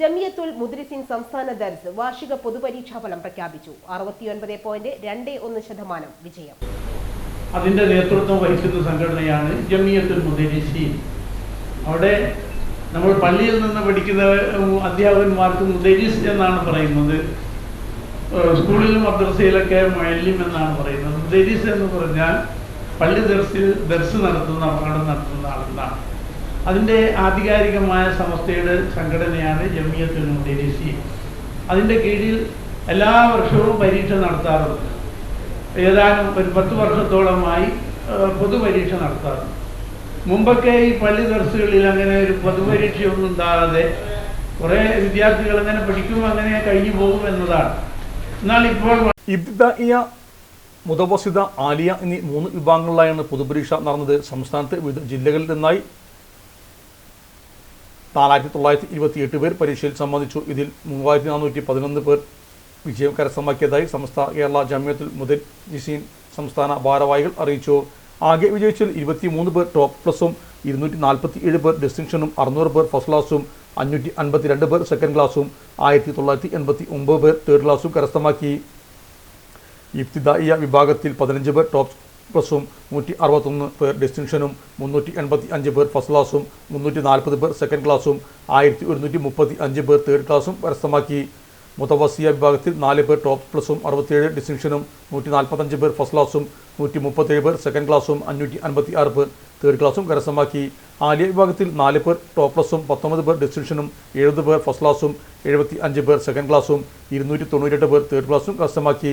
ജമിയത്തുൽ മുദ്രിസിൻ സംസ്ഥാന ദർസ് വാർഷിക പൊതുപരീക്ഷാ ഫലം പ്രഖ്യാപിച്ചു. അറുപത്തിയൊൻപത് പോയിന്റ് രണ്ട് ഒന്ന് ശതമാനം വിജയം. അതിന്റെ നേതൃത്വം വഹിക്കുന്ന സംഘടനയാണ് ജമിയത്തുൽ മുദ്രിസിൻ. അവിടെ നമ്മൾ പള്ളിയിൽ നിന്ന് പഠിക്കുന്ന അധ്യാപകന്മാർക്ക് മുദരിസ് എന്നാണ് പറയുന്നത്. സ്കൂളിലും മദ്രസയിലൊക്കെ മൊയല്യം എന്നാണ് പറയുന്നത്. മുദരിസ് എന്ന് പറഞ്ഞാൽ പള്ളി ദർസിൽ ദർസ് നടത്തുന്ന അപകടം നടത്തുന്ന ആളെന്നാണ്. അതിന്റെ ആധികാരികമായ സമസ്തയുടെ സംഘടനയാണ് ജമിയത്തുൽ ഡെലിസി അതിന്റെ കീഴിൽ എല്ലാ വർഷവും പരീക്ഷ നടത്താറുണ്ട്. ഏതാനും ഒരു പത്ത് വർഷത്തോളമായി പൊതുപരീക്ഷ നടത്താറുണ്ട്. മുമ്പൊക്കെ ഈ പള്ളി ദർസുകളിൽ അങ്ങനെ ഒരു പൊതുപരീക്ഷയൊന്നും ഉണ്ടാകാതെ കുറേ വിദ്യാർത്ഥികൾ അങ്ങനെ പഠിക്കും അങ്ങനെ കഴിഞ്ഞു പോകും എന്നതാണ്. എന്നാൽ ഇപ്പോൾ മുതവസിത ആലിയ എന്നീ മൂന്ന് വിഭാഗങ്ങളിലായാണ് പൊതുപരീക്ഷ നടന്നത്. സംസ്ഥാനത്ത് വിവിധ ജില്ലകളിൽ നിന്നായി നാലായിരത്തി തൊള്ളായിരത്തി ഇരുപത്തിയെട്ട് പേർ പരീക്ഷയിൽ സംബന്ധിച്ചു. ഇതിൽ മൂവായിരത്തി നാനൂറ്റി പതിനൊന്ന് പേർ വിജയം കരസ്ഥമാക്കിയതായി സംസ്ഥാന കേരള ജമ്യത്തിൽ മുദൽ ജിസീൻ സംസ്ഥാന ഭാരവാഹികൾ അറിയിച്ചു. ആകെ വിജയിച്ചതിൽ ഇരുപത്തിമൂന്ന് പേർ ടോപ്പ് പ്ലസും ഇരുന്നൂറ്റി നാൽപ്പത്തി ഏഴ് പേർ ഡിസ്റ്റിങ്ഷനും അറുന്നൂറ് പേർ ഫസ്റ്റ് ക്ലാസും അഞ്ഞൂറ്റി അൻപത്തിരണ്ട് പേർ സെക്കൻഡ് ക്ലാസും ആയിരത്തി തൊള്ളായിരത്തി എൺപത്തി ഒമ്പത് പേർ തേർഡ് ക്ലാസും കരസ്ഥമാക്കി. ഇഫ്തിദായ വിഭാഗത്തിൽ പതിനഞ്ച് പേർ ടോപ്പ് പ്ലസും നൂറ്റി അറുപത്തൊന്ന് പേർ ഡിസ്റ്റിങ്ഷനും മുന്നൂറ്റി എൺപത്തി അഞ്ച് പേർ ഫസ്റ്റ് ക്ലാസും മുന്നൂറ്റി നാൽപ്പത് പേർ സെക്കൻഡ് ക്ലാസും ആയിരത്തി ഒരുന്നൂറ്റി മുപ്പത്തി അഞ്ച് പേർ തേർഡ് ക്ലാസും കരസ്ഥമാക്കി മുതവസിയ വിഭാഗത്തിൽ നാല് പേർ ടോപ്പ് പ്ലസും അറുപത്തിയേഴ് ഡിസ്റ്റിങ്ഷനും നൂറ്റി നാൽപ്പത്തഞ്ച് പേർ ഫസ്റ്റ് ക്ലാസും നൂറ്റി മുപ്പത്തേഴ് പേർ സെക്കൻഡ് ക്ലാസും അഞ്ഞൂറ്റി അൻപത്തി ആറ് പേർ തേർഡ് ക്ലാസും കരസ്ഥമാക്കി. ആലിയ വിഭാഗത്തിൽ നാല് പേർ ടോപ്പ് പ്ലസും പത്തൊമ്പത് പേർ ഡിസ്റ്റിങ്ഷനും എഴുപത് പേർ ഫസ്റ്റ് ക്ലാസും എഴുപത്തി അഞ്ച് പേർ സെക്കൻഡ് ക്ലാസും ഇരുന്നൂറ്റി തൊണ്ണൂറ്റെട്ട് പേർ തേർഡ് ക്ലാസും കരസ്ഥമാക്കി.